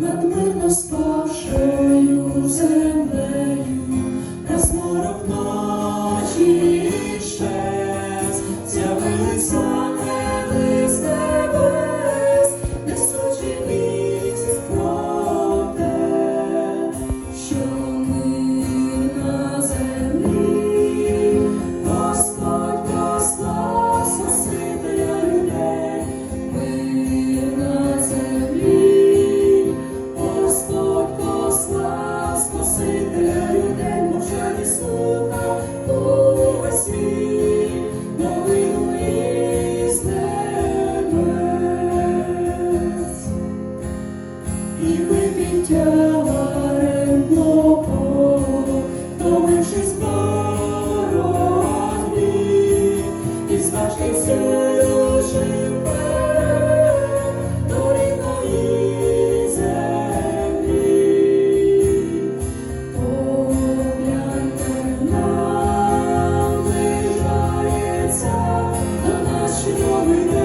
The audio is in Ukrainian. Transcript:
над мирно спавшою землею. glory